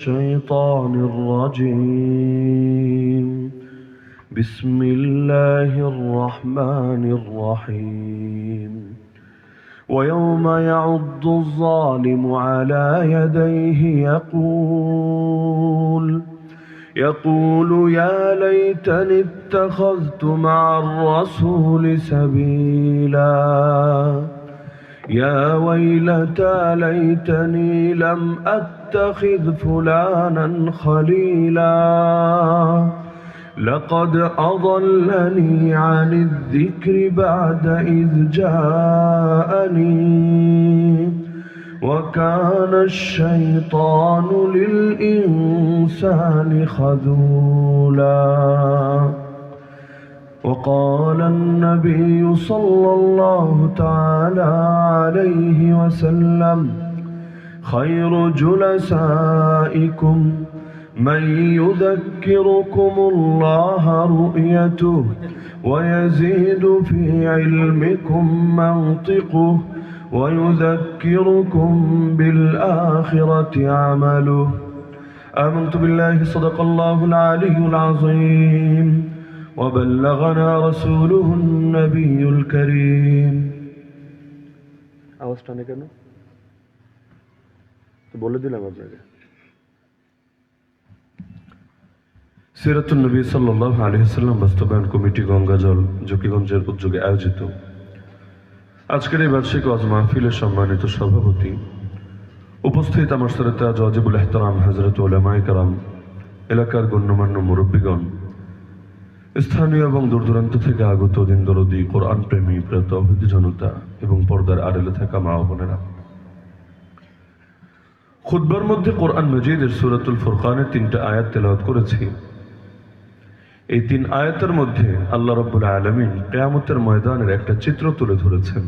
الشيطان الرجيم. بسم الله الرحمن الرحيم. ويوم يعض الظالم على يديه يقول يقول يا ليتني اتخذت مع الرسول سبيلا. يا ويلتى ليتني لم أتخذ فلانا خليلا. لقد أضلني عن الذكر بعد إذ جاءني. وكان الشيطان للإنسان خذولا. وقال النبي صلى الله تعالى عليه وسلم خير جلسائكم من يذكركم الله رؤيته ويزيد في علمكم منطقه ويذكركم بالآخرة عمله. آمنت بالله صدق الله العلي العظيم. وبلغنا رسوله النبي الكريم আওয়াজটা নেই কেন তো বলে দিলাম আপনাকে সিরাতুল নবী সাল্লাহ আলহিহাল্লাম বাস্তবায়ন কমিটি গঙ্গাজল জকিগঞ্জের উদ্যোগে আয়োজিত আজকের এই বার্ষিক ওয়াজ মাহফিলের সম্মানিত সভাপতি উপস্থিত আমার সরতা জজিবুল এহতারাম হজরত ওলামাই কারাম এলাকার গণ্যমান্য মুরব্বীগণ স্থানীয় এবং দূর দূরান্ত থেকে আগত দিন দরদি কোরআন প্রেমী প্রেত অভিধি জনতা এবং পর্দার আড়েলে থাকা মা বোনেরা। খুদ্বার মধ্যে কোরআন মজিদের সুরাতুল ফুরকানের তিনটা আয়াত তেলাওয়াত করেছি। এই তিন আয়াতের মধ্যে আল্লাহ রব্বুল আলমিন কেয়ামতের ময়দানের একটা চিত্র তুলে ধরেছেন।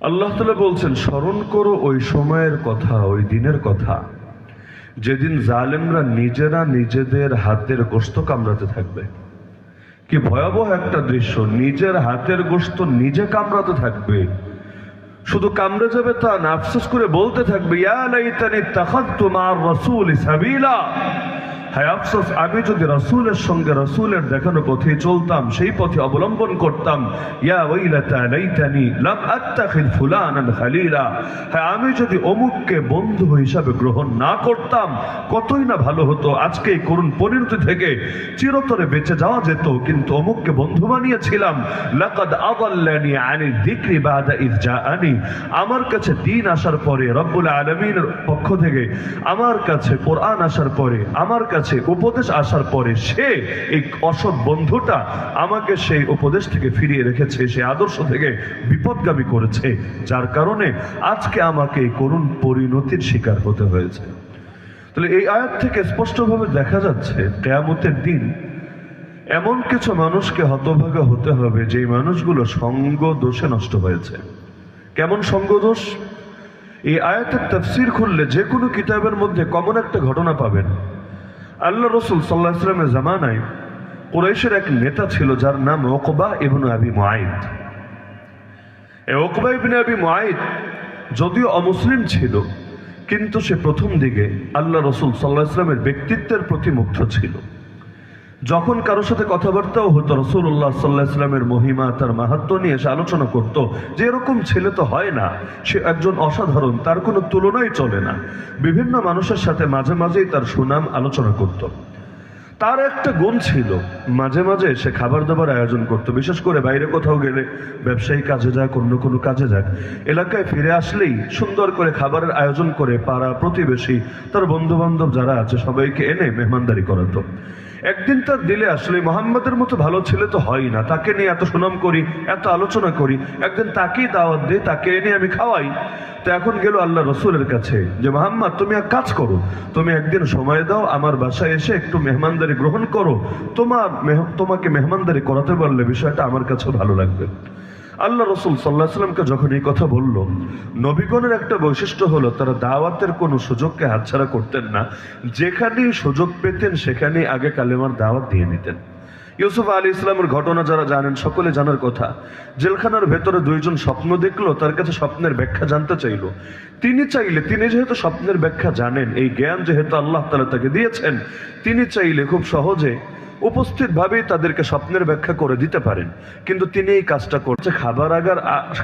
আল্লাহ তালা বলছেন, স্মরণ করো ওই সময়ের কথা, ওই দিনের কথা। যেদিন জালেমরা নিজেরা নিজেদের হাতের গোস্ত কামড়াতে থাকবে। কি ভয়াবহ একটা দৃশ্য, নিজের হাতের গোস্ত নিজে কামড়াতে থাকবে। শুধু কামড়ে যাবে তা না, আফসোস করে বলতে থাকবে, ইয়া লাইতানি তাখাদ্তু মার রাসূল সাবিলা। হ্যাঁ আফসোস, আমি যদি রাসূলের সঙ্গে রাসূলের দেখানো পথে চলতাম, সেই পথে অবলম্বন করতাম, ইয়া ওয়াইলাতা লাইতানি লাম আত্তাখিদ ফুলানান খালিলা। হ্যাঁ আমি যদি অমুককে বন্ধু হিসাবে গ্রহণ না করতাম, কতই না ভালো হতো, আজকে করুণ পরিণতি থেকে চিরতরে বেঁচে যাওয়া যেত, কিন্তু অমুককে বন্ধু বানিয়েছিলাম। লাকাদ আদাল্লানি আনি যিকরি বাদা ইয জাআনি। আমার কাছে দিন আসার পরে রব্বুল আলামিনের পক্ষ থেকে, আমার কাছে কোরআন আসার পরে, আমার কাছে উপদেশ আসার পরে সে এই অসৎ বন্ধুটা আমাকে সেই উপদেশ থেকে ফিরিয়ে রেখেছে সেই আদর্শ থেকে বিপদগামী করেছে, যার কারণে আজকে আমাকে এই করুণ পরিণতির শিকার হতে হয়েছে। তাহলে এই আয়াত থেকে স্পষ্টভাবে দেখা যাচ্ছে, কেয়ামতের দিন এমন কিছু মানুষকে হতভাগা হতে হবে যে মানুষগুলো সঙ্গ দোষে নষ্ট হয়েছে। কেমন সঙ্গ দোষ? এই আয়াতের তফসির খুললে যে কোনো কিতাবের মধ্যে কমন একটা ঘটনা পাবেন। আল্লাহ রসুল সাল্লাহ ইসলামের জামানায় কুরাইশের এক নেতা ছিল, যার নাম ওকবা ইবনু আবি মুআইদ। এ ওকবা ইবনে আবি মুআইদ যদিও অমুসলিম ছিল, কিন্তু সে প্রথম দিকে আল্লাহ রসুল সাল্লাহ ইসলামের ব্যক্তিত্বের প্রতি মুগ্ধ ছিল। যখন কারোর সাথে কথাবার্তাও হতো রসুল্লাহ সাল্লাহ ইসলামের মহিমা, তার মাহাত্ম নিয়ে সে আলোচনা করত, যে এরকম ছেলে তো হয় না, সে একজন অসাধারণ, তার কোনো তুলনাই চলে না। বিভিন্ন মানুষের সাথে মাঝে মাঝেই তার সুনাম আলোচনা করত। তার একটা গুণ ছিল, মাঝে মাঝে সে খাবার দাবার আয়োজন করত, বিশেষ করে বাইরে কোথাও গেলে ব্যবসায়ী কাজে যাক, অন্য কোনো কাজে যাক। এলাকায় ফিরে আসলেই সুন্দর করে খাবারের আয়োজন করে পাড়া প্রতিবেশী, তার বন্ধু বান্ধব যারা আছে, সবাইকে এনে মেহমানদারি করাতো। একদিন তার দিলে আসলে মোহাম্মদের মতো ভালো ছেলে তো হয় না। তাকে নিয়ে এত সুনাম করি, এত আলোচনা করি, একদিন তাকেই দাওয়াত দিই, তাকে এনে আমি খাওয়াই। তো এখন গেল আল্লাহ রসুলের কাছে যে, মোহাম্মদ, তুমি এক কাজ করো, তুমি একদিন সময় দাও, আমার বাসায় এসে একটু মেহমানদারি গ্রহণ করো। তোমার তোমাকে মেহমানদারি করাতে পারলে বিষয়টা আমার কাছেও ভালো লাগবে। আল্লাহ রসুল সাল্লাহ সাল্লামকে যখন এই কথা বলল, নবীগণের একটা বৈশিষ্ট্য হলো তারা দাওয়াতের কোনো সুযোগকে হাতছাড়া করতেন না। যেখানেই সুযোগ পেতেন, সেখানেই আগে কালেমার দাওয়াত দিয়ে নিতেন। ইউসুফ আলী ইসলামের ঘটনা যারা জানেন, সকলে জানার কথা। জেলখানার ভেতরে দুইজন স্বপ্ন দেখল, তার কাছে স্বপ্নের ব্যাখ্যা জানতে চাইলো। তিনি চাইলে, তিনি যেহেতু স্বপ্নের ব্যাখ্যা জানেন, এই জ্ঞান যেহেতু আল্লাহ তালা তাকে দিয়েছেন, তিনি চাইলে খুব সহজে উপস্থিতভাবেই তাদেরকে স্বপ্নের ব্যাখ্যা করে দিতে পারেন। কিন্তু তিনি এই কাজটা করছে খাবার আগার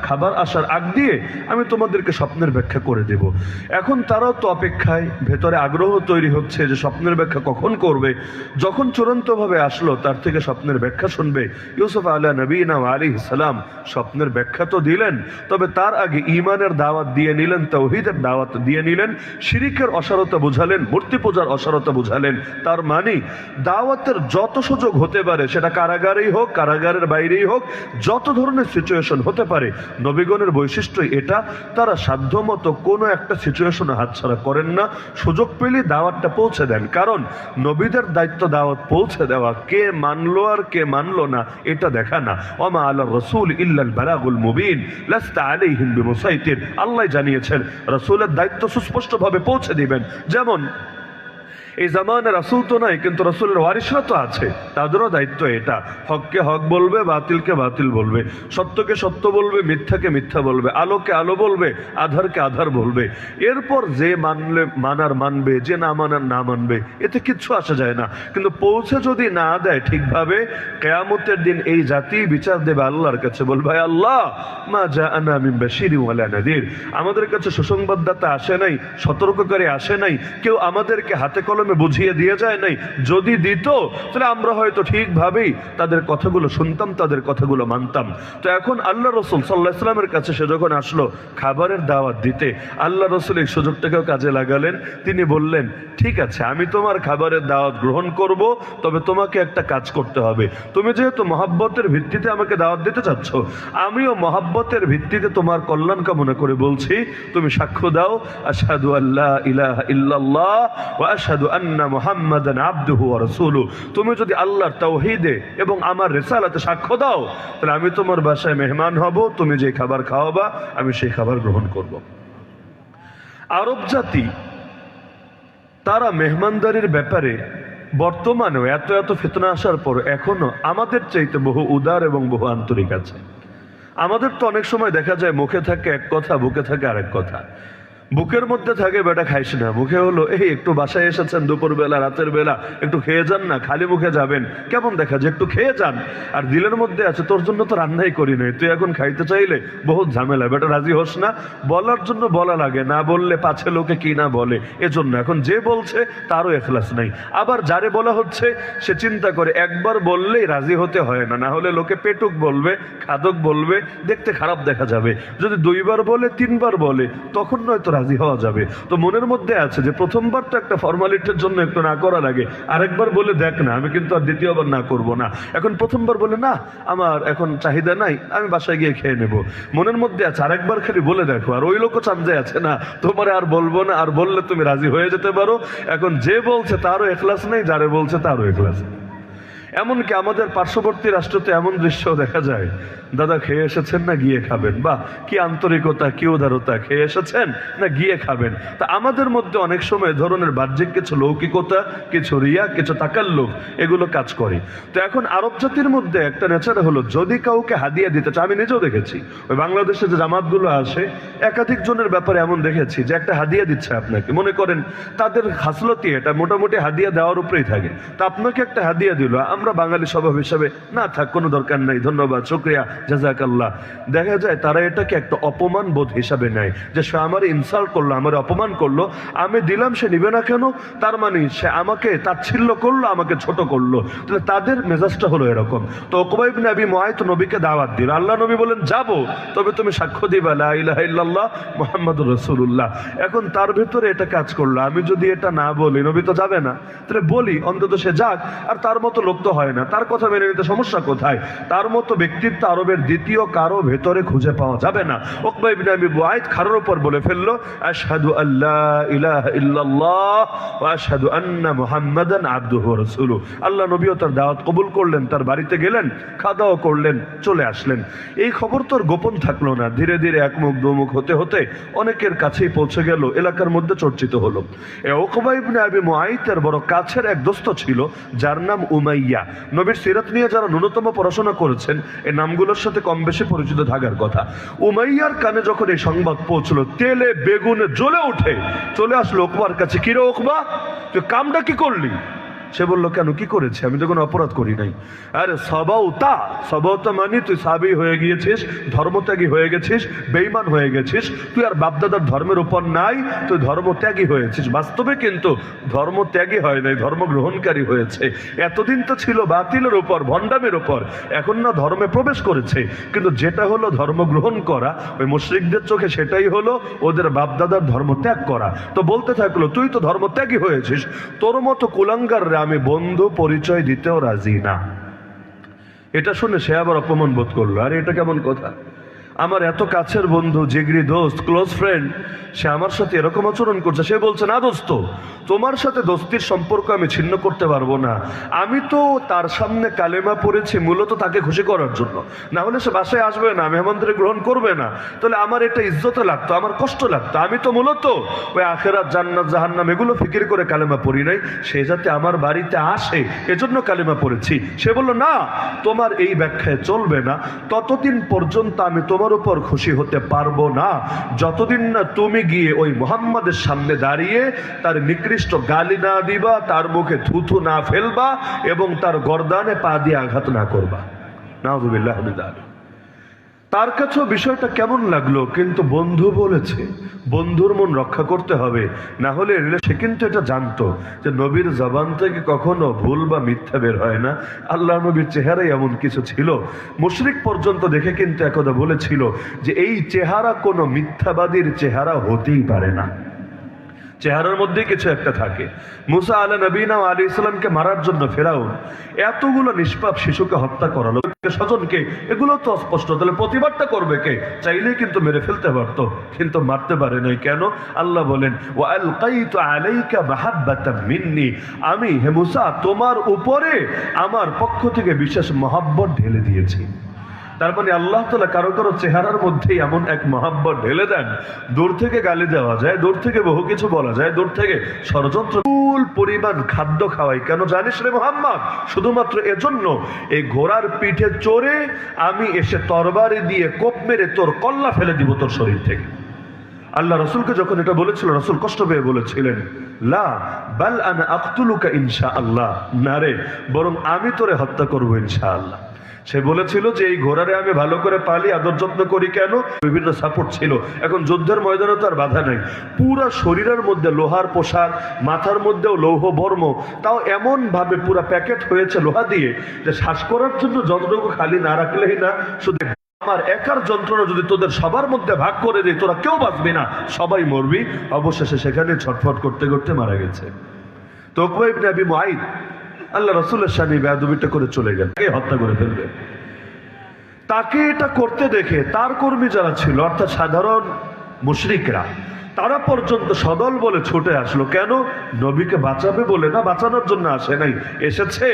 খাবার আসার আগ দিয়ে আমি তোমাদেরকে স্বপ্নের ব্যাখ্যা করে দেব। এখন তারাও তো অপেক্ষায়, ভেতরে আগ্রহ তৈরি হচ্ছে যে স্বপ্নের ব্যাখ্যা কখন করবে। যখন চূড়ান্তভাবে আসলো, তার থেকে স্বপ্নের ব্যাখ্যা শুনবে। ইউসুফ আল্লাহ নবীনা আলী সালাম স্বপ্নের ব্যাখ্যা তো দিলেন, তবে তার আগে ইমানের দাওয়াত দিয়ে নিলেন, তৌহিদের দাওয়াত দিয়ে নিলেন, শিরিকের অসারতা বুঝালেন মূর্তি পূজার অসারতা বুঝালেন। তার মানে দাওয়াতের যত সুযোগ হতে পারে, সেটা কারাগারেই হোক, কারাগারের বাইরেই হোক, যত ধরনের সিচুয়েশন হতে পারে, নবীগণের বৈশিষ্ট্য এটা। তারা সাধ্যমতো কোনো একটা সিচুয়েশনে হাতছাড়া করেন না। সুযোগ পেলে দাওয়াতটা পৌঁছে দেন। কারণ নবীদের দায়িত্ব দাওয়াত পৌঁছে দেওয়া, কে মানলো আর কে মানলো না, এটা দেখা না। ওমা আল্লাহ রসুল ইল্লাল বালাগুল মুবিন, লাস্তা হিন্দু বিমুসাইতির আল্লাহ জানিয়েছেন, রসুলের দায়িত্ব সুস্পষ্টভাবে পৌঁছে দিবেন। যেমন এই জামানে রাসুল তো নাই, কিন্তু রসুলের ওয়ারিসরা তো আছে। তাদেরও দায়িত্ব এটা। হককে হক বলবে, বাতিলকে বাতিল বলবে। সত্যকে সত্য বলবে, মিথ্যাকে মিথ্যা বলবে। আলোকে আলো বলবে, আধারকে আধার বলবে। এরপর যে মানলে মানার মানবে, যে না মানার না মানবে, এতে কিচ্ছু আসা যায় না। কিন্তু পৌঁছে যদি না দেয় ঠিকভাবে, কেয়ামতের দিন এই জাতি বিচার দেবে আল্লাহর কাছে। বলবে "হায় আল্লাহ, মা যা আনা মিন বাশিরি ওয়ালা নাদির। আমাদের কাছে সুসংবাদদাতা আসে নাই, সতর্ককারী আসে নাই। কেউ আমাদেরকে হাতে কলমে বুঝিয়ে দিয়ে যায় নাই। যদি দিত, তাহলে আমরা হয়তো ঠিকভাবেই তাদের কথাগুলো শুনতাম, তাদের কথাগুলো মানতাম। তো এখন আল্লাহ রসুল সাল্লাহ ইসলামের কাছে সে যখন আসলো খাবারের দাওয়াত দিতে, আল্লাহ রসুল এই সুযোগটাকেও কাজে লাগালেন। তিনি বললেন, ঠিক আছে, আমি তোমার খাবারের দাওয়াত গ্রহণ করব, তবে তোমাকে একটা কাজ করতে হবে। তুমি যেহেতু মহাব্বতের ভিত্তিতে আমাকে দাওয়াত দিতে চাচ্ছ, আমিও মহাব্বতের ভিত্তিতে তোমার কল্যাণ কামনা করে বলছি। তুমি সাক্ষ্য দাও, আশহাদু আল্লাহ ইলাহা ইল্লাল্লাহ ওয়া আশহাদু তুমি যদি আল্লাহর তাওহীদে এবং আমার রিসালাতে সাক্ষ্য দাও, তাহলে আমি তোমার বাসায় মেহমান হব, তুমি যে খাবার খাওয়াবা, আমি সেই খাবার গ্রহণ করব। আরব জাতি, তারা মেহমানদারির ব্যাপারে বর্তমানেও এত এত ফেতনা আসার পর এখনও আমাদের চাইতে বহু উদার এবং বহু আন্তরিক আছে। আমাদের তো অনেক সময় দেখা যায় মুখে থাকে এক কথা, বুকে থাকে আরেক কথা। বুকের মধ্যে থাকে, বেটা, খাইস না। মুখে হলো, এই, একটু বাসায় এসেছেন দুপুর বেলা, রাতের বেলা, একটু খেয়ে যান না, খালি মুখে যাবেন। কেমন দেখা যায়? একটু খেয়ে যান। আর দিলের মধ্যে আছে, তোর জন্য তো রান্নাই করি নাই, তুই এখন খাইতে চাইলে বহুত ঝামেলা। বেটা, রাজি হোস না? বলার জন্য বলা লাগে, না বললে পাছে লোকে কি না বলে। এজন্য এখন যে বলছে, তারও এখলাস নাই। আবার যারে বলা হচ্ছে, সে চিন্তা করে, একবার বললেই রাজি হতে হয় না না হলে লোকে পেটুক বলবে, খাদক বলবে, দেখতে খারাপ দেখা যাবে। যদি দুইবার বলে, তিনবার বলে, তখন নয়তো রাজি হওয়া যাবে। তো মনের মধ্যে আছে যে প্রথমবার তো একটা ফর্মালিটির জন্য একটু না করা লাগে। আরেকবার বলে দেখ না, আমি কিন্তু আর দ্বিতীয়বার না করব না। এখন প্রথমবার বলে, না, আমার এখন চাহিদা নাই, আমি বাসায় গিয়ে খেয়ে নেব। মনের মধ্যে আছে, আরেকবার খালি বলে দেখো, আর ওই লোকও চান্দে আছে না, তোমার আর বলব না, আর বললে তুমি রাজি হয়ে যেতে পারো। এখন যে বলছে তারও এখলাস নেই, যারে বলছে তারও এখলাস নেই। এমনকি আমাদের পার্শ্ববর্তী রাষ্ট্রতে এমন দৃশ্য দেখা যায়। দাদা, খেয়ে এসেছেন না গিয়ে খাবেন? বা কি আন্তরিকতা, কি উদারতা। খেয়ে এসেছেন না গিয়ে খাবেন? তা আমাদের মধ্যে অনেক সময় ধরনের বাহ্যিক কিছু লৌকিকতা, কিছু রিয়া, কিছু তাকাল্লুক এগুলো কাজ করে। তো এখন আরব জাতির মধ্যে একটা নেচার হলো, যদি কাউকে হাদিয়া দিতে চায়, আমি নিজেও দেখেছি। ওই বাংলাদেশে যে জামাতগুলো আসে, একাধিক জনের ব্যাপারে এমন দেখেছি যে একটা হাদিয়া দিচ্ছে আপনাকে। মনে করেন, তাদের হাসলতি এটা মোটামুটি হাদিয়া দেওয়ার উপরেই থাকে। তা আপনাকে একটা হাদিয়া দিল, আমরা বাঙালি স্বভাব হিসাবে, না থাক, কোনো দরকার নাই, ধন্যবাদ, শুক্রিয়া, জাজাকাল্লাহ। দেখা যায় তারা এটাকে একটা অপমান বোধ হিসাবে নেয়, যে সে আমার ইনসাল্ট করল, আমার অপমান করল, আমি দিলাম, সে নিবে না কেন? তার মানে সে আমাকে তাচ্ছিল্য করল, আমাকে ছোট করল। তাহলে তাদের মেজাজটা হলো এরকম। তো ওকবাইব নবী মহায়ত নবীকে দাওয়াত দিল। আল্লাহ নবী বলেন, যাব, তবে তুমি সাক্ষ্য দিবা, লা ইলাহা ইল্লাল্লাহ এখন তার ভেতরে এটা কাজ করল। আমি যদি এটা না বলি, নবী তো যাবে না। তাহলে বলি, অন্তত সে যাক, আর তার মতো লোক তো হয় না। তার কথা মেনে নিতে সমস্যা কোথায়? তার মতো ব্যক্তিত্ব আরবের দ্বিতীয় কারও ভেতরে খুঁজে পাওয়া যাবে না। খারোর উপর বলে ফেলল আল্লাহ ইলাহা ইল্লাল্লাহ আন্না মুহাম্মাদান আল্লাহ নবীও তার দাওয়াত কবুল করলেন, তার বাড়িতে গেলেন করলেন, চলে আসলেন। এই খবর তোর গোপন থাকল না। ধীরে ধীরে একমুখ, দুমুখ হতে হতে অনেকের কাছেই পৌঁছে গেল, এলাকার মধ্যে চর্চিত হলো। এ ইবনে আবি বড় কাছের এক দোস্ত ছিল, যার নাম উমাইয়া। সিরিয়া নবীর সিরাত নিয়ে যারা ন্যূনতম পড়াশোনা করেছেন এই নামগুলোর সাথে কম বেশি পরিচিত থাকার কথা। উমাইয়ার কানে যখন এই সংবাদ পৌঁছলো, তেলে বেগুনে জ্বলে উঠে চলে আসলো ওকবার কাছে, কিরে ওকবা তুই কামটা কি করলি? সে বলল, কেন? কি করেছে? আমি তো কোনো অপরাধ করি নাই। আরে সবাউতা সবাউতা মানে তুই সাবি হয়ে গিয়েছিস, ধর্মত্যাগী হয়ে গেছিস বেইমান হয়ে গেছিস। তুই আর বাপদাদার ধর্মের উপর নাই, তুই ধর্মত্যাগী হয়েছিস। বাস্তবে কিন্তু ধর্মত্যাগী হয় নাই ধর্ম গ্রহণকারী হয়েছে। এতদিন তো ছিল বাতিলের উপর, ভণ্ডামের উপর। এখন না ধর্মে প্রবেশ করেছে। কিন্তু যেটা হলো ধর্ম গ্রহণ করা, ওই মুশ্রিকদের চোখে সেটাই হলো ওদের বাপদাদার ধর্ম ত্যাগ করা। তো বলতে থাকল, তুই তো ধর্মত্যাগী হয়েছিস। তোর মতো কুলাঙ্গাররা আমি বন্ধু পরিচয় দিতেও রাজি না। এটা শুনে সে আবার অপমান বোধ করল। আরে, এটা কেমন কথা? আমার এত কাছের বন্ধু, জিগরি দোস্ত ক্লোজ ফ্রেন্ড সে আমার সাথে এরকম আচরণ করছে, সে বলছে, না দোস্ত, তোমার সাথে দোস্তির সম্পর্ক আমি ছিন্ন করতে পারব না। আমি তো তার সামনে কালেমা পড়েছি মূলত তাকে খুশি করার জন্য। না হলে সে বাসায় আসবে না, মেহমানদের গ্রহণ করবে না। তাহলে আমার এটা ইজ্জতে লাগতো, আমার কষ্ট লাগতো। আমি তো মূলত ওই আখেরাত, জান্নাত, জাহান্নাম এগুলো ফিকির করে কালেমা পড়ি নাই, সে যাতে আমার বাড়িতে আসে, এজন্য কালেমা পড়েছি। সে বলল, না, তোমার এই ব্যাখ্যায় চলবে না। ততদিন পর্যন্ত আমি তোমার উপর খুশি হতে পারব না যতদিন না তুমি গিয়ে ওই মোহাম্মদের সামনে দাঁড়িয়ে তার নিকৃষ্ট গালি না দিবা, তার মুখে থুথু না ফেলবা এবং তার গরদানে পা দিয়ে আঘাত না করবা যালিক। তার কাছেও বিষয়টা কেমন লাগল? কিন্তু বন্ধু বলেছে, বন্ধুর মন রক্ষা করতে হবে, না হলে সে কিন্তু এটা জানতো যে নবীর জবান থেকে কখনো ভুল বা মিথ্যা বের হয় না। আল্লাহ নবীর চেহারাই এমন কিছু ছিল। মুশরিক পর্যন্ত দেখে কিন্তু একদা বলেছিল যে এই চেহারা কোনো মিথ্যাবাদীর চেহারা হতেই পারে না। চেহারার মধ্যে কিছু একটা থাকে। মুসা আলা নবীনা আলী ইসলামকে মারার জন্য ফেরাও এতগুলো নিষ্পাপ শিশুকে হত্যা করালো। স্বজনকে এগুলো তো অস্পষ্ট। তাহলে প্রতিবাদটা করবে কে? চাইলেই কিন্তু মেরে ফেলতে পারতো, কিন্তু মারতে পারে নাই। কেন? আল্লাহ বলেন ও আলাইকা মিন্নি। আমি হে মুসা, তোমার উপরে আমার পক্ষ থেকে বিশেষ মহাব্বত ঢেলে দিয়েছি। তার মানে আল্লাহ তালা কারও কারও চেহারার মধ্যেই এমন এক মহাব্বত ঢেলে দেন, দূর থেকে গালি দেওয়া যায়, দূর থেকে বহু কিছু বলা যায়, দূর থেকে ষড়যন্ত্র। পরিমাণ খাদ্য খাওয়াই, কেন জানিস রে মোহাম্মদ? শুধুমাত্র এজন্য, এই ঘোড়ার পিঠে চড়ে আমি এসে তরবারি দিয়ে কোপ মেরে তোর কল্লা ফেলে দিব তোর শরীর থেকে। আল্লাহ রসুলকে যখন এটা বলেছিল, রসুল কষ্ট পেয়ে বলেছিলেন, লা, বাল ইনশা আল্লাহ না রে, বরং আমি তোরে হত্যা করব ইনশা আল্লাহ সে বলেছিল যে এই ঘোড়ারে আমি ভালো করে পালি, আদর যত্ন করি কেন? বিভিন্ন সাপোর্ট ছিল। এখন যুদ্ধের ময়দানে তো আর বাধা নেই। পুরা শরীরের মধ্যে লোহার পোশাক, মাথার মধ্যেও লৌহ বর্ম, তাও এমন ভাবে পুরা প্যাকেট হয়েছে লোহা দিয়ে যে শ্বাস করার জন্য যতটুকু খালি না রাখলেই না, শুধু আমার একার যন্ত্রণা যদি তোদের সবার মধ্যে ভাগ করে দিই তোরা কেউ বাঁচবি না, সবাই মরবি। অবশেষে সেখানে ছটফট করতে করতে মারা গেছে। তো ইবনে আবি মুআইদ আল্লাহ রসুলের স্বামী বেয়াদবিটা করে চলে গেল। তাকে হত্যা করে ফেলবে। তাকে এটা করতে দেখে তার কর্মী যারা ছিল, অর্থাৎ সাধারণ মুশরিকরা তারা পর্যন্ত সদল বলে ছুটে আসলো। কেন? নবীকে বাঁচাবে বলে না? বাঁচানোর জন্য আসে নাই। এসেছে।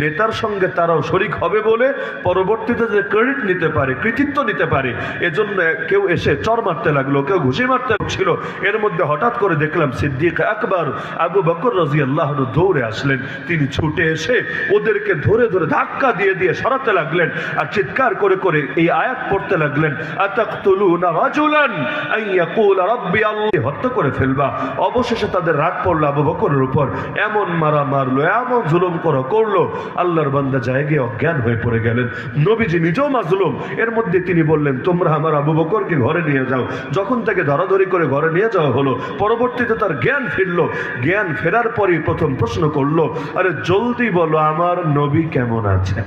নেতার সঙ্গে তারাও শরিক হবে বলে পরবর্তীতে যে ক্রেডিট নিতে পারে, কৃতিত্ব নিতে পারে, এজন্য কেউ এসে চর মারতে লাগল, কেউ ঘুষি মারতে ছিল। এর মধ্যে হঠাৎ করে দেখলাম সিদ্দিক আকবর আবু বকর রাজি আল্লাহ দৌড়ে আসলেন। তিনি ছুটে এসে ওদেরকে ধরে ধরে ধাক্কা দিয়ে দিয়ে সরাতে লাগলেন আর চিৎকার করে করে এই আয়াত পড়তে লাগলেন। আতাকতুলুনা রাজুলান আন ইয়াকুলা রাব্বি হত্যা করে ফেলবা। অবশেষে তাদের রাগ পড়ল আবু বকরের উপর। এমন মারা মারলো, এমন জুলুম করো, করল। আল্লাহর বান্দা জায়গায় অজ্ঞান হয়ে পড়ে গেলেন। নবীজি নিজেও মাজলুম। এর মধ্যে তিনি বললেন, তোমরা আমার আবু বকরকে ঘরে নিয়ে যাও। যখন তাকে ধরাধরি করে ঘরে নিয়ে যাওয়া হলো, পরবর্তীতে তার জ্ঞান ফিরলো। জ্ঞান ফেরার পরই প্রথম প্রশ্ন করল, আরে জলদি বলো, আমার নবী কেমন আছে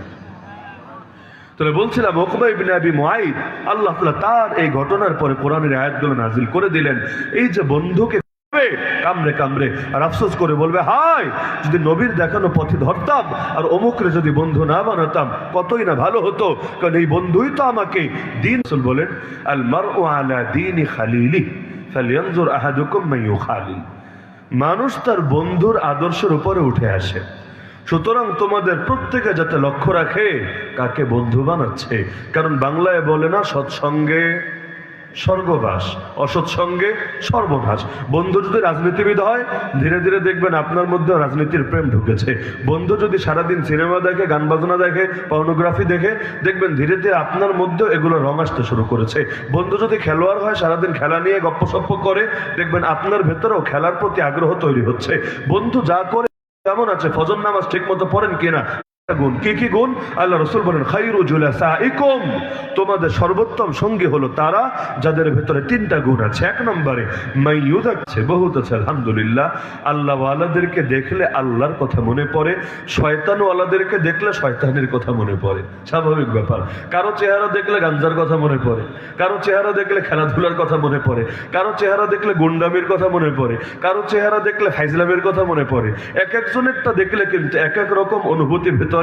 তাহলে বলছিলাম ওকবা ইবনে আবি মুআইদ আল্লাহ তাআলা তার এই ঘটনার পরে কোরআনের আয়াতগুলো নাজিল করে দিলেন। এই যে বন্ধুকে কামড়ে, কামড়ে আর আফসোস করে বলবে হাই যদি নবীর দেখানো পথে ধরতাম আর অমুকরে যদি বন্ধু না বানাতাম কতই না ভালো হতো। কারণ এই বন্ধুই তো আমাকে দিন বলেন আল মার মারউ আলা দীনি খালিলি ফালইয়ানজুর আহাদুকুম মান ইউখালিল। মানুষ তার বন্ধুর আদর্শের উপরে উঠে আসে। সুতরাং তোমাদের প্রত্যেকে যাতে লক্ষ্য রাখে, কাকে বন্ধু বানাচ্ছে? কারণ বাংলায় বলে না, সৎসঙ্গে স্বর্গবাস, অসৎসঙ্গে সর্বনাশ। বন্ধু যদি রাজনীতিবিদ হয়, ধীরে ধীরে দেখবেন আপনার মধ্যে রাজনীতির প্রেম ঢুকেছে। বন্ধু যদি সারাদিন সিনেমা দেখে, গান বাজনা দেখে, পর্নোগ্রাফি দেখে, দেখবেন ধীরে ধীরে আপনার মধ্যেও এগুলো রং আসতে শুরু করেছে। বন্ধু যদি খেলোয়াড় হয়, সারাদিন খেলা নিয়ে গপ্পসপ্প করে, দেখবেন আপনার ভেতরেও খেলার প্রতি আগ্রহ তৈরি হচ্ছে। বন্ধু যা করে কেমন আছে? ফজর নামাজ ঠিক মতো পড়েন কিনা? তারা দেখলে আল্লাহর কথা মনে দেখলে শয়তানের কথা মনে স্বাভাবিক ব্যাপার। কারও চেহারা দেখলে গাঞ্জার কথা মনে পড়ে। কারও চেহারা দেখলে খেলাধুলার কথা মনে পড়ে। কারও চেহারা দেখলে গুন্ডামির কথা মনে পড়ে। কারও চেহারা দেখলে ফাইজলামের কথা মনে পড়ে। এক একজনেরটা দেখলে কিন্তু এক এক রকম অনুভূতি ভেতরে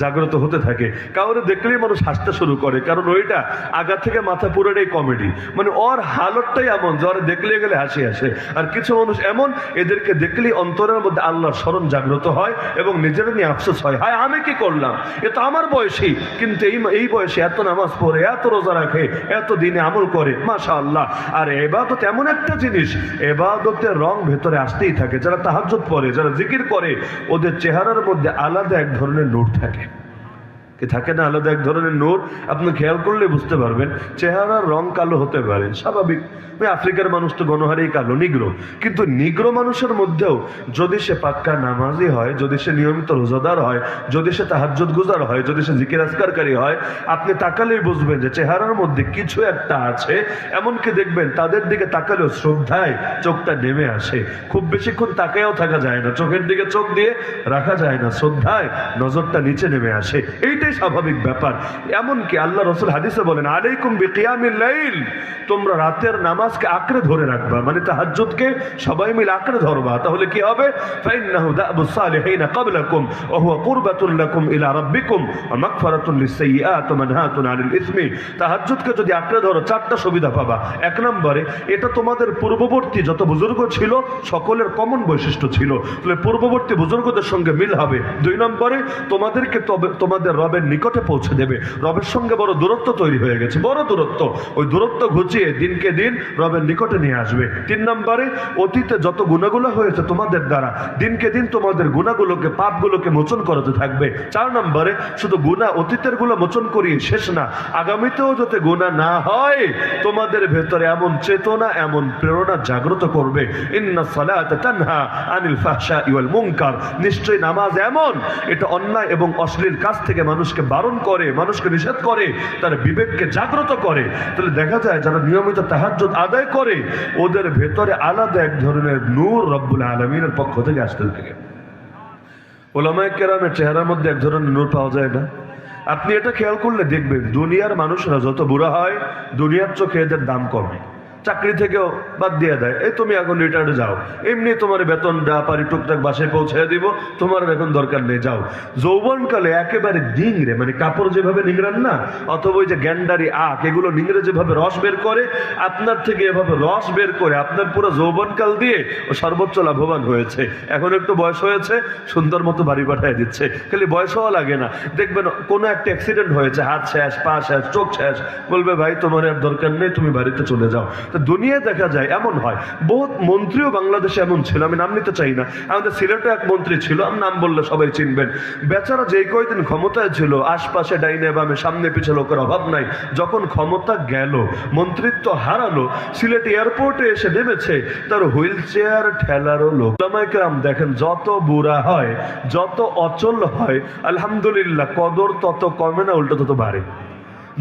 জাগ্রত হতে থাকে। কাউরে দেখলেই মানুষ হাসতে শুরু করে, কারণ ওইটা আগা থেকে মাথা পুরোটাই কমেডি মানে ওর হালতটাই এমন যারা দেখলে গেলে হাসি আসে। আর কিছু মানুষ এমন, এদেরকে দেখলেই অন্তরের মধ্যে আল্লাহর স্মরণ জাগ্রত হয় এবং নিজের নিয়ে আফসোস হয়। হায়, আমি কি করলাম? এ তো আমার বয়সী, কিন্তু এই এই বয়সে এত নামাজ পড়ে, এত রোজা রাখে, এত দিনে আমল করে মাশা আল্লাহ আর এবাদত এমন একটা জিনিস, এবাদতের রং ভেতরে আসতেই থাকে। যারা তাহাজ্জুদ পড়ে, যারা জিকির করে, ওদের চেহারার মধ্যে আলাদা এক ধরনের নূর থাকে। কি থাকে না? আলাদা এক ধরনের নূর। আপনি খেয়াল করলে বুঝতে পারবেন, চেহারার রং কালো হতে পারে, স্বাভাবিক। ওই আফ্রিকার মানুষ তো গণহারেই কালো, নিগ্রো। কিন্তু নিগ্রো মানুষের মধ্যেও যদি সে পাক্কা নামাজি হয়, যদি সে নিয়মিত রোজাদার হয়, যদি সে তাহাজ্জুদ গুজার হয়, যদি সে জিকির আসকারকারী হয়, আপনি তাকালেই বুঝবেন যে চেহারার মধ্যে কিছু একটা আছে। এমনকি দেখবেন তাদের দিকে তাকালেও শ্রদ্ধায় চোখটা নেমে আসে। খুব বেশিক্ষণ তাকায়ও থাকা যায় না। চোখের দিকে চোখ দিয়ে রাখা যায় না। শ্রদ্ধায় নজরটা নিচে নেমে আসে। এইটাই স্বাভাবিক ব্যাপার। এমনকি আল্লাহ রসুল হাদিসে বলেন, আলাইকুম লাইল। তোমরা রাতের নামাজকে আঁকড়ে ধরে রাখবা মানে তাহাজ্জুদকে সবাই মিলে আঁকড়ে ধরবা। তাহলে কি হবে? চারটা সুবিধা পাবা। এক নম্বরে, এটা তোমাদের পূর্ববর্তী যত ছিল, সকলের কমন ছিল। পূর্ববর্তী সঙ্গে মিল হবে। দুই নম্বরে, তোমাদেরকে তোমাদের রবের নিকটে পৌঁছে দেবে। রবের সঙ্গে বড় দূরত্ব তৈরি হয়ে গেছে, বড় দূরত্ব। ওই দূরত্ব ঘুচিয়ে দিনকে দিন রবের নিকটে নিয়ে আসবে। তিন নম্বরে, অতীতে যত গুণাগুলো হয়েছে তোমাদের দ্বারা, দিনকে দিন তোমাদের গুণাগুলোকে, পাপগুলোকে মোচন করাতে থাকবে। চার নম্বরে, শুধু গুণা অতীতেরগুলো মোচন করিয়ে শেষ না, আগামীতেও যাতে গুণা না হয়, তোমাদের ভেতরে এমন চেতনা, এমন প্রেরণা জাগ্রত করবে। ইন্না নামাজ এমন, এটা অন্যায় এবং অশ্লীল কাজ থেকে মানুষকে বারণ করে, মানুষকে নিষেধ করে, তার বিবেককে জাগ্রত করে। তাহলে দেখা যায় যারা নিয়মিত তাহাজ্জুদ আদায় করে, ওদের ভেতরে আলাদা এক ধরনের নূর রব্বুল আলমিনের পক্ষ থেকে আসতে থাকে। ওলামায় কেরামের চেহারার মধ্যে এক ধরনের নূর পাওয়া যায় না। আপনি এটা খেয়াল করলে দেখবেন, দুনিয়ার মানুষরা যত বুড়া হয়, দুনিয়ার চোখে এদের দাম কমে। চাকরি থেকেও বাদ দিয়ে দেয়। এই তুমি এখন রিটায়ার্ডে যাও। এমনি তোমার বেতন যা পারি টুকটাক বাসায় পৌঁছে দিব, তোমার এখন দরকার নেই, যাও। যৌবনকালে একেবারে নিংড়ে মানে কাপড় যেভাবে নিংড়ান না, অথবা ওই যে গ্যান্ডারি আখ, এগুলো নিংড়ে যেভাবে রস বের করে, আপনার থেকে এভাবে রস বের করে আপনার পুরো যৌবনকাল দিয়ে ও সর্বোচ্চ লাভবান হয়েছে। এখন একটু বয়স হয়েছে, সুন্দর মতো বাড়ি পাঠায় দিচ্ছে। খালি বয়স হওয়া লাগে না। দেখবেন কোনো একটা অ্যাক্সিডেন্ট হয়েছে, হাত শেষ, পা শেষ, চোখ শেষ। বলবে, ভাই, তোমার আর দরকার নেই, তুমি বাড়িতে চলে যাও। তো দুনিয়া দেখা যায় এমন হয়। বহুত মন্ত্রীও বাংলাদেশে এমন ছিল, আমি নাম নিতে চাই না। আমাদের সিলেটে এক মন্ত্রী ছিল, আমি নাম বললে সবাই চিনবেন। বেচারা যেই কয়দিন ক্ষমতায় ছিল, আশপাশে ডাইনে বামে, সামনে পিছে লোকের অভাব নাই। যখন ক্ষমতা গেল, মন্ত্রিত্ব হারালো, সিলেট এয়ারপোর্টে এসে নেমেছে, তার হুইল চেয়ার ঠেলারও লোক। ওলামাইকরাম দেখেন, যত বুড়া হয়, যত অচল হয়, আলহামদুলিল্লাহ, কদর তত কমে না, উল্টো তত বাড়ে।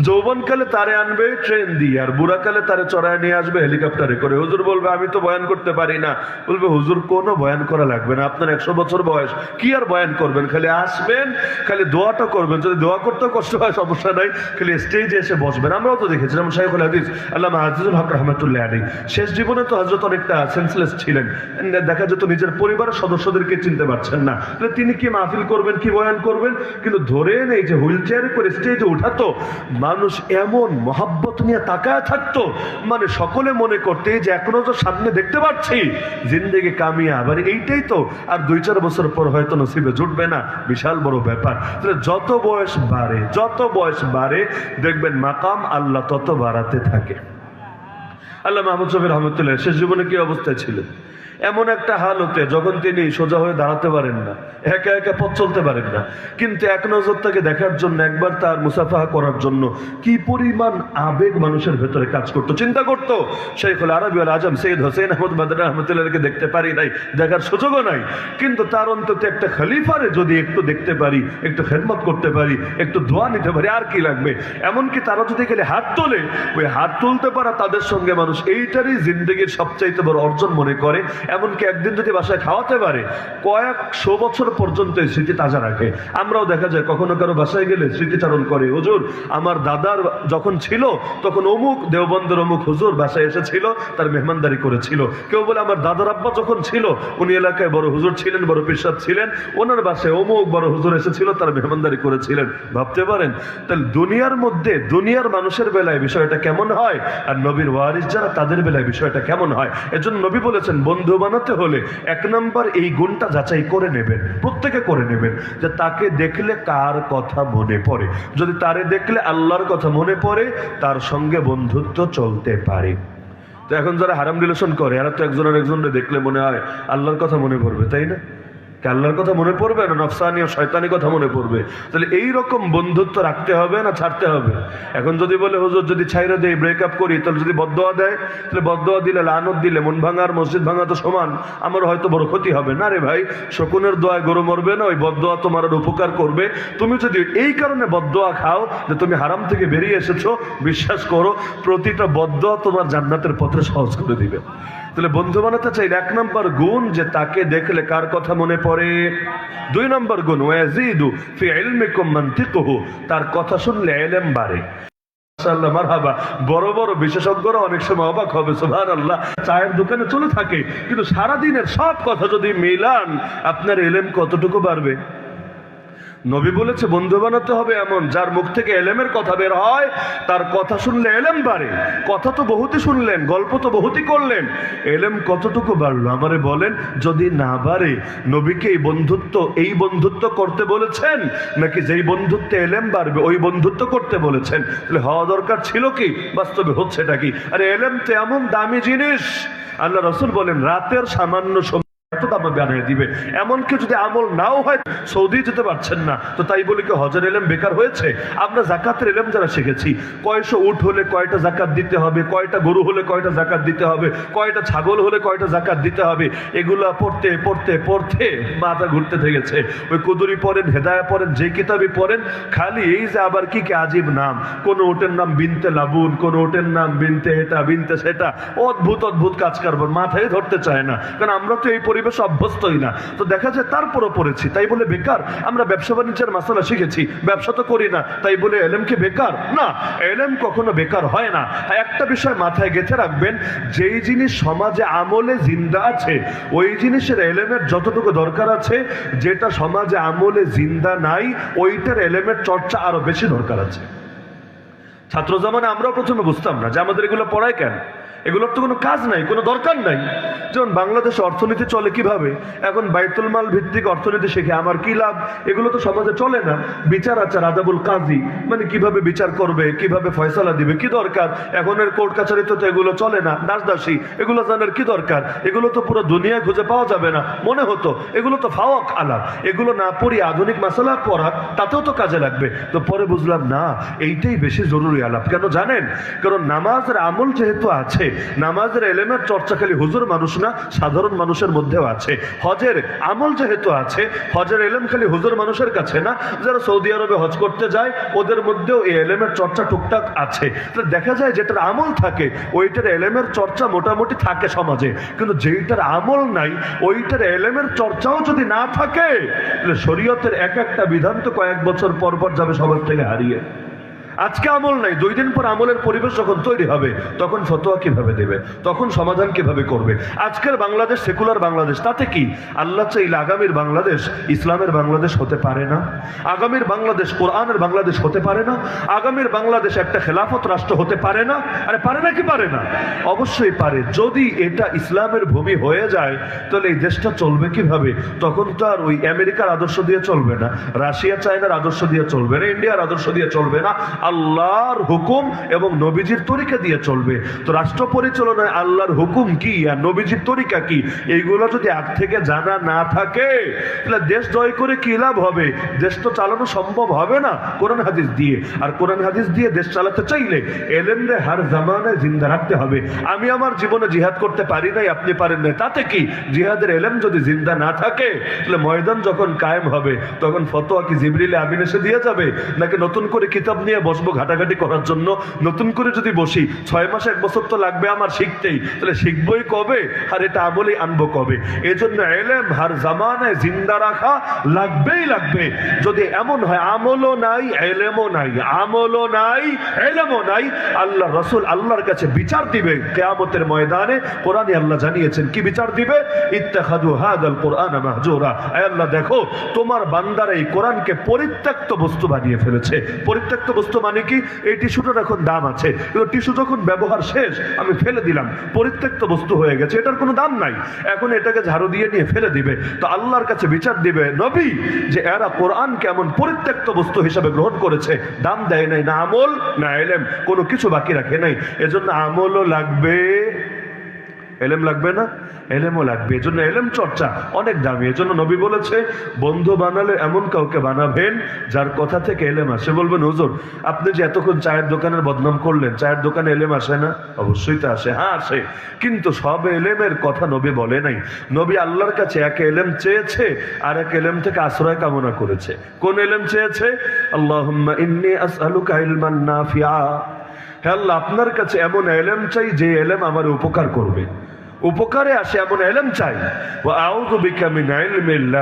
যৌবনকালে তারে আনবে ট্রেন দিয়ে। আর বুড়াকালে তারে চড়ায় নিয়ে আসবে হেলিকপ্টারে করে। হুজুর বলবে, আমি তো বয়ান করতে পারি না। বলবে, হুজুর, কোনো বয়ান করা লাগবে না। আপনার একশো বছর বয়স। কি আর বয়ান করবেন? খালি আসবেন, খালি দোয়াটা করবেন। যদি দোয়া করতে কষ্ট হয়, সমস্যা নাই। খালি স্টেজে এসে বসবেন। আমরাও তো দেখেছিলাম শাইখুল হাদিস আল্লাহ আজিজুল হক রহমতুল্লাহ আলী শেষ জীবনে তো হজরত অনেকটা সেন্সলেস ছিলেন। দেখা যেত নিজের পরিবারের সদস্যদেরকে চিনতে পারছেন না। তাহলে তিনি কি মাহফিল করবেন, কি বয়ান করবেন? কিন্তু ধরে নেই যে হুইল চেয়ারে করে স্টেজে উঠাতো মানুষ এমন মহাব্বত নিয়ে তাকায় থাকতো মানে সকলে মনে করতে যে এখনও তো সামনে দেখতে পাচ্ছি, জিন্দেগি কামিয়া। আবার এইটাই তো, আর দুই চার বছর পর হয়তো নসিবে জুটবে না, বিশাল বড় ব্যাপার। তাহলে যত বয়স বাড়ে, যত বয়স বাড়ে, দেখবেন মাকাম আল্লাহ তত বাড়াতে থাকে। আল্লাহ মাহমুদ শফি রহমতুল্লাহ, শেষ জীবনে কি অবস্থায় ছিলেন? এমন একটা হালতে যখন তিনি সোজা হয়ে দাঁড়াতে পারেন না, একা একা পথ চলতে পারেন না, কিন্তু এক নজর তাকে দেখার জন্য, একবার তার মুসাফাহা করার জন্য কি পরিমাণ আবেগ মানুষের ভেতরে কাজ করতো। চিন্তা করতো শেখুল আরবি আল আজম, সৈয়দ হোসেন আহমদ বাদার আহমদুল্লাহকে দেখতে পারি নাই, দেখার সুযোগও নাই। কিন্তু তার অন্তত একটা খলিফারে যদি একটু দেখতে পারি, একটু খেদমত করতে পারি, একটু দোয়া নিতে পারি, আর কি লাগবে? এমনকি তারা যদি গেলে হাত তোলে, ওই হাত তুলতে পারা তাদের সঙ্গে মানুষ এইটারই জিন্দগির সবচাইতে বড় অর্জন মনে করে এমনকি একদিন যদি বাসায় খাওয়াতে পারে কয়েকশো বছর পর্যন্ত স্মৃতি তাজা রাখে। আমরাও দেখা যায় কখনো কারও বাসায় গেলে স্মৃতিচারণ করে, হুজুর, আমার দাদার যখন ছিল, তখন অমুক দেওবন্দের অমুক হুজুর বাসায় এসেছিল, তার মেহমানদারি করেছিল। কেউ বলে, আমার দাদার আব্বা যখন ছিল, উনি এলাকায় বড় হুজুর ছিলেন, বড় পিসাব ছিলেন, ওনার বাসায় অমুক বড় হুজুর এসেছিল, তার মেহমানদারি করেছিলেন। ভাবতে পারেন, তাহলে দুনিয়ার মধ্যে দুনিয়ার মানুষের বেলায় বিষয়টা কেমন হয়? আর নবীর ওয়ারিস যারা, তাদের বেলায় বিষয়টা কেমন হয়? এজন্য নবী বলেছেন, বন্ধু বানাতে হলে এক নাম্বার এই গুণটা যাচাই করে নেবেন, প্রত্যেকে করে নেবেন, যে তাকে দেখলে কার কথা মনে পড়ে। যদি তারে দেখলে আল্লাহর কথা মনে পড়ে, তার সঙ্গে বন্ধুত্ব চলতে পারে। তো এখন যারা হারাম রিলেশন করে, এরা তো একজনের একজনকে দেখলে মনে হয় আল্লাহর কথা মনে পড়বে, তাই না? আল্লাহর কথা মনে পড়বে? না নফসানি ও শয়তানি কথা মনে পড়বে? তাহলে এই রকম বন্ধুত্ব রাখতে হবে না ছাড়তে হবে? এখন যদি বলে, হুজুর, যদি ছাইরা দেয় ব্রেকআপ করি, তাহলে যদি বদোয়া দেয়, তাহলে বদোয়া দিলে, লানত দিলে, মন ভাঙা আর মসজিদ ভাঙা তো সমান, আমার হয়তো বড় ক্ষতি হবে। না রে ভাই, শকুনের দোয়ায় গরু মরবে না, ওই বদোয়া তোমার আর উপকার করবে। তুমি যদি এই কারণে বদোয়া খাও যে তুমি হারাম থেকে বেরিয়ে এসেছ, বিশ্বাস করো, প্রতিটা বদোয়া তোমার জান্নাতের পথে সহজ করে দিবে। তাহলে বন্ধু বানাতে চাইলে এক নম্বর গুণ যে তাকে দেখলে কার কথা মনে পড়ে? দুই নম্বর গুণ, ওয়াজিদু ফি ইলমিকুম মানতিকুহু, তার কথা শুনলে এলেম বাড়ে। বড় বড় বিশেষজ্ঞরা অনেক সময় অবাক হবে সুবহান আল্লাহ চায়ের দোকানে চলে থাকে, কিন্তু সারা দিনের সব কথা যদি মিলান, আপনার এলেম কতটুকু বাড়বে? নবী বলেছে, বন্ধু বানাতে হবে এমন, যার মুখ থেকে এলেমের কথা বের হয়, তার কথা শুনলে এলেম বাড়ে। কথা তো বহুতই শুনলেন, গল্প তো বহুতই করলেন। এলেম কতটুকু বাড়লো? আমারে বলেন, যদি না বাড়ে নবীকে এই বন্ধুত্ব এই বন্ধুত্ব করতে বলেছেন? নাকি যেই বন্ধুত্বে এলেম বাড়বে, ওই বন্ধুত্ব করতে বলেছেন? তাহলে হওয়া দরকার ছিল কি? বাস্তবে হচ্ছেটা কি? আরে, এলেম তো এমন দামি জিনিস। আল্লাহ রসুল বলেন, রাতের সামান্য সময় আমরা ছাগল হলে কয়টা জাকাত দিতে হবে, এগুলা পড়তে পড়তে পড়তে মাথা ঘুরতে থেকেছে। ওই কুদুরি পড়েন, হেদায়া পড়েন যে কিতাবই পড়েন, খালি এই যে আবার কি কি আজীব নাম। কোন ওটের নাম বিনতে লাবুন, কোন ওটের নাম বিনতে এটা, বিনতে সেটা। অদ্ভুত অদ্ভুত কাজ কারবার, মাথায় ধরতে চায় না। কারণ আমরা তো এই পরিবেশে অভ্যস্তই না। তো দেখা যায় তারপরও পড়েছি। তাই বলে বেকার? আমরা ব্যবসা বাণিজ্যের মাসালা শিখেছি। ব্যবসা তো করি না। তাই বলে এলএম কি বেকার? না এলএম কখনো বেকার হয় না। একটা বিষয় মাথায় গেঁথে রাখবেন, যেই জিনিস সমাজে আমলে জিন্দা আছে, ওই জিনিসের এলেমের যতটুকু দরকার আছে, যেটা সমাজে আমলে জিন্দা নাই, ওইটার এলেমের চর্চা আরও বেশি দরকার আছে। ছাত্র জামানে আমরাও প্রথমে বুঝতাম না যে আমাদের এগুলো পড়ায় কেন? এগুলোর তো কোনো কাজ নাই, কোনো দরকার নাই। যেমন বাংলাদেশে অর্থনীতি চলে কীভাবে? এখন বাইতুল মাল ভিত্তিক অর্থনীতি শেখে, আমার কি লাভ? এগুলো তো সমাজে চলে না। বিচার আচার আদাবুল কাজী মানে কীভাবে বিচার করবে, কীভাবে ফয়সলা দিবে, কি দরকার? এখনের কোর্ট কাছারিতে তো এগুলো চলে না, দাসদাসী, এগুলো জানার কি দরকার? এগুলো তো পুরো দুনিয়ায় খুঁজে পাওয়া যাবে না, মনে হতো। এগুলো তো ফাওয়াক আলাপ। এগুলো না পড়ি আধুনিক মাসালা পড়া তাতেও তো কাজে লাগবে। তো পরে বুঝলাম, না, এইটাই বেশি জরুরি আলাপ। কেন জানেন? কারণ নামাজের আমল যেহেতু আছে নামাজের এলেমের চর্চা খালি হুজুর মানুষ না, সাধারণ মানুষের মধ্যেও আছে। হজের আমল যেহেতু আছে, হজের এলেম খালি হুজুর মানুষের কাছে না। যারা সৌদি আরবে হজ করতে যায়, ওদের মধ্যেও এই এলেমের চর্চা টুকটাক আছে। তো দেখা যায় যেটার আমল থাকে, ওইটার এলেমের চর্চা মোটামুটি থাকে সমাজে। কিন্তু যেইটার আমল নাই, ওইটার এলেমের চর্চাও যদি না থাকে, তাহলে শরীয়তের এক একটা বিধান তো কয়েক বছর পর পর যাবে সবার থেকে হারিয়ে। আজকে আমল নাই দুই দিন পর আমলের পরিবেশ যখন তৈরি হবে, তখন ফতোয়া কীভাবে দেবে? তখন সমাধান কীভাবে করবে? আজকের বাংলাদেশ সেকুলার বাংলাদেশ, তাতে কি? আল্লাহ চাইলে আগামীর বাংলাদেশ ইসলামের বাংলাদেশ হতে পারে না। আগামীর বাংলাদেশ কোরআনের বাংলাদেশ হতে পারে না। আগামীর বাংলাদেশ একটা খেলাফত রাষ্ট্র হতে পারে না। আরে পারে না কি পারে না? অবশ্যই পারে। যদি এটা ইসলামের ভূমি হয়ে যায়, তাহলে এই দেশটা চলবে কীভাবে? তখন তো আর ওই আমেরিকার আদর্শ দিয়ে চলবে না, রাশিয়া, চায়নার আদর্শ দিয়ে চলবে না, ইন্ডিয়ার আদর্শ দিয়ে চলবে না। আল্লাহর হুকুম এবং নবীজির তরিকা দিয়ে চলবে। তো রাষ্ট্র পরিচালনায় আল্লাহর হুকুম কি আর নবীজির তরিকা কি? এইগুলো যদি আগ থেকে জানা না থাকে, তাহলে দেশ জয় করে কি লাভ হবে? দেশ তো চালানো সম্ভব হবে না, কোরআন হাদিস দিয়ে। আর কোরআন হাদিস দিয়ে দেশ চালাতে চাইলে এলেমরে হার জামানায় জিন্দা রাখতে হবে। আমি আমার জীবনে জিহাদ করতে পারি নাই, আপনি পারেন নাই। তাতে কি? জিহাদের এলেম যদি জিন্দা না থাকে, তাহলে ময়দান যখন কায়েম হবে, তখন ফতোয়া কি জিবরিলে আমিন এসে দিয়ে যাবে? নাকি নতুন করে কিতাব নিয়ে বসবো ঘাটাঘাটি করার জন্য। নতুন করে যদি বসি, ছয় মাস, এক বছর তো লাগবে আমার শিখতেই। তাহলে শিখবই কবে? আর এটা আমলেই আনব কবে? এজন্য এলেম হার জামানায় জিন্দা রাখা লাগবেই লাগবে। যদি এমন হয়, আমলও নাই, এলেমও নাই, আমলও নাই, এলেমও নাই। আল্লাহ রসুল আল্লাহর কাছে বিচার দিবে কেয়ামতের ময়দানে। কোরআনে আল্লাহ জানিয়েছেন, কি বিচার দিবে? ইত্তাখাদু হাদাল কোরআন মাহজুরা। আল্লাহ, দেখো, তোমার বান্দারা এই কোরআনকে পরিত্যক্ত বস্তু বানিয়ে ফেলেছে। পরিত্যক্ত বস্তু মানে কি? এই টিস্যুটার এখন দাম আছে। কিন্তু টিস্যু যখন ব্যবহার শেষ, আমি ফেলে দিলাম। পরিত্যক্ত বস্তু হয়ে গেছে। এটার কোনো দাম নাই। এখন এটাকে ঝাড়ু দিয়ে নিয়ে ফেলে দিবে। তো আল্লাহর কাছে বিচার দিবে, নবী, যে এরা কোরআন কেমন পরিত্যক্ত বস্তু হিসাবে গ্রহণ করেছে। দাম দেয় নাই, না আমল, না এলেম। কোনো কিছু বাকি রাখে নাই। এজন্য আমলও লাগবে। এলেম লাগবে না? এলেমও লাগবে। এজন্য এলেম চর্চা অনেক দামি। এজন্য নবী বলেছে, বন্ধু বানালে এমন কাউকে বানাবেন যার কথা থেকে এলেম আসে। বলবেন, হুজুর, আপনি যে এতক্ষণ চায়ের দোকানের বদনাম করলেন, চায়ের দোকানে এলেম আসে না? অবশ্যই তো আসে। হ্যাঁ আসে। কিন্তু সব এলেমের কথা নবী বলে নাই। নবী আল্লাহর কাছে এক এলেম চেয়েছে আর এক এলেম থেকে আশ্রয় কামনা করেছে। কোন এলেম চেয়েছে? আল্লাহুম্মা ইন্নী আসআলুকা ইলমান নাফিআ হে আল্লাহ আপনার কাছে এমন এলেম চাই যে এলেম আমার উপকার করবে। উপকারে আসে, এমন এলেম চাই। মিন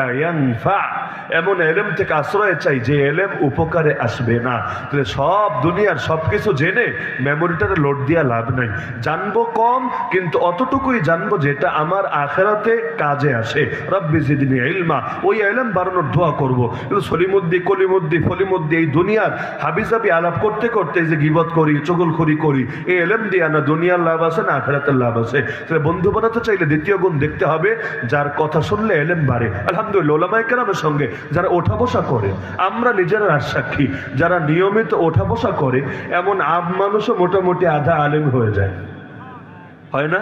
এমন এলেম থেকে আশ্রয় চাই যে এলেম উপকারে আসবে না। তাহলে সব দুনিয়ার সব কিছু জেনে মেমোরিটারে লোড দিয়া লাভ নাই। জানব কম, কিন্তু অতটুকুই জানব যেটা আমার আখেরাতে কাজে আসে। রব্বি জিদনি ইলমা। ওই এলেম বাড়ানোর দোয়া করব। কিন্তু সলিমুদ্দি, কলিমুদ্দি, ফলিমুদ্দি এই দুনিয়ার হাবিজাবি আলাপ করতে করতে যে গিবত করি, চগলখড়ি করি, এই এলেম দিয়ে না দুনিয়ার লাভ আছে, না আখেরাতের লাভ আছে। তাহলে বন্ধু বানাতে চাইলে দ্বিতীয় গুণ দেখতে হবে, যার কথা শুনলে এলেম বাড়ে। আলহামদুলিল্লাহ ওলামাই কেরামের সঙ্গে যারা ওঠা বসা করে, আমরা নিজেরা রাজসাক্ষী যারা নিয়মিত ওঠা বসা করে, এমন আম মানুষও মোটামুটি আধা আলেম হয়ে যায়। হয় না?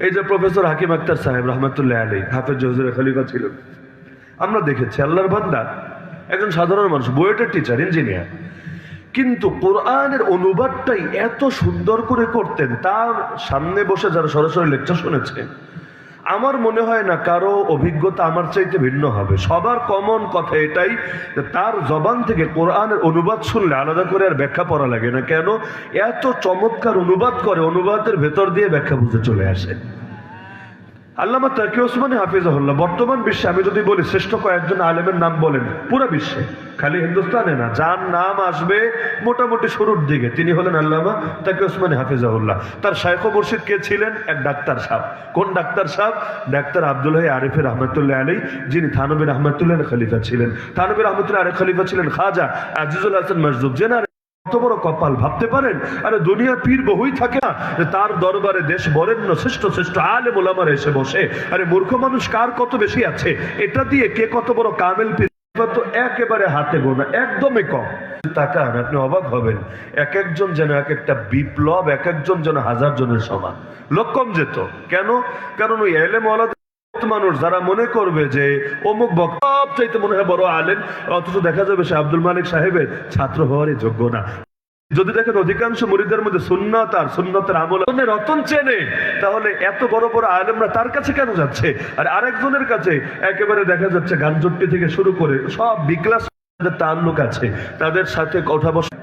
এই যে প্রফেসর হাকিম আক্তার সাহেব, রহমতুল্লাহ আলী হাফেজ জহুর খলিফা ছিল। আমরা দেখেছি, আল্লাহর বান্দা একজন সাধারণ মানুষ, বুয়েটের টিচার ইঞ্জিনিয়ার কিন্তু কোরআনের অনুবাদটাই এত সুন্দর করে করতেন, তার সামনে বসে যারা সরাসরি লেকচার শুনেছে, আমার মনে হয় না কারও অভিজ্ঞতা আমার চাইতে ভিন্ন হবে। সবার কমন কথা এটাই যে তার জবান থেকে কোরআনের অনুবাদ শুনলে আলাদা করে আর ব্যাখ্যা পড়া লাগে না। কেন? এত চমৎকার অনুবাদ করে, অনুবাদের ভেতর দিয়ে ব্যাখ্যা বুঝে চলে আসে। আল্লামা তাকি ওসমানী হাফিজাহুল্লাহ, বর্তমান বিশ্বে আমি যদি বলি, শ্রেষ্ঠ কয়েকজন আলেমের নাম বলেন, পুরো বিশ্বে, খালি হিন্দুস্তানে না, যার নাম আসবে মোটামুটি শুরুর দিকে, তিনি হলেন আল্লামা তাকি ওসমানী হাফিজাহুল্লাহ। তার শাইখ মুর্শিদ কে ছিলেন? এক ডাক্তার সাহেব। কোন ডাক্তার সাহেব? ডাক্তার আব্দুল্লাহ আরিফের রহমতুল্লাহ আলী যিনি থানবির রহমতুল্লাহ খলিফা ছিলেন। থানবির রহমতুল্লাহ আরেক খলিফা ছিলেন খাজা আজিজুল হাসান মসজুদ জেনার কত বড় কপাল, ভাবতে পারেন? আরে দুনিয়া পীর বহুই থাকে না। তার দরবারে দেশ বরেণ্য, শ্রেষ্ঠ শ্রেষ্ঠ আলে মোলামার এসে বসে। আরে মূর্খ মানুষ কার কত বেশি আছে? এটা দিয়ে কে কত বড় কামেল পীর? তো একেবারে হাতে গোনা, একদমই কম। তাকান, আপনি অবাক হবেন। এক একজন যেন এক একটা বিপ্লব, এক একজন যেন হাজার জনের সমান। লোক কম যেত। কেন? কারণ ওই এলেম মানুষ যারা মনে করবে যে অমুক বক্তব্য চাইতে মনে হয় বড় আলেন অথচ দেখা যাবে সে আব্দুল মালিক সাহেবের ছাত্র হওয়ারই যোগ্য না। যদি দেখেন অধিকাংশ মধ্যে আর সুন্নতের আমল রতন চেনে, তাহলে এত বড় বড় আলেমরা তার কাছে কেন যাচ্ছে? আর আরেকজনের কাছে একেবারে দেখা যাচ্ছে গানজট্টি থেকে শুরু করে সব বিক্লাস তাল্লুক আছে, তাদের সাথে কথা বসা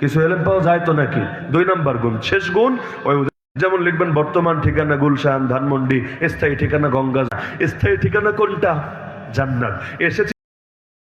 কিছু এলেম পাওয়া যায় তো নাকি? দুই নম্বর গুণ। শেষ গুণ, ওই যেমন লিখবেন বর্তমান ঠিকানা গুলশান ধানমন্ডি স্থায়ী ঠিকানা গঙ্গা স্থায়ী ঠিকানা কোনটা? জান্নাত। এসেছে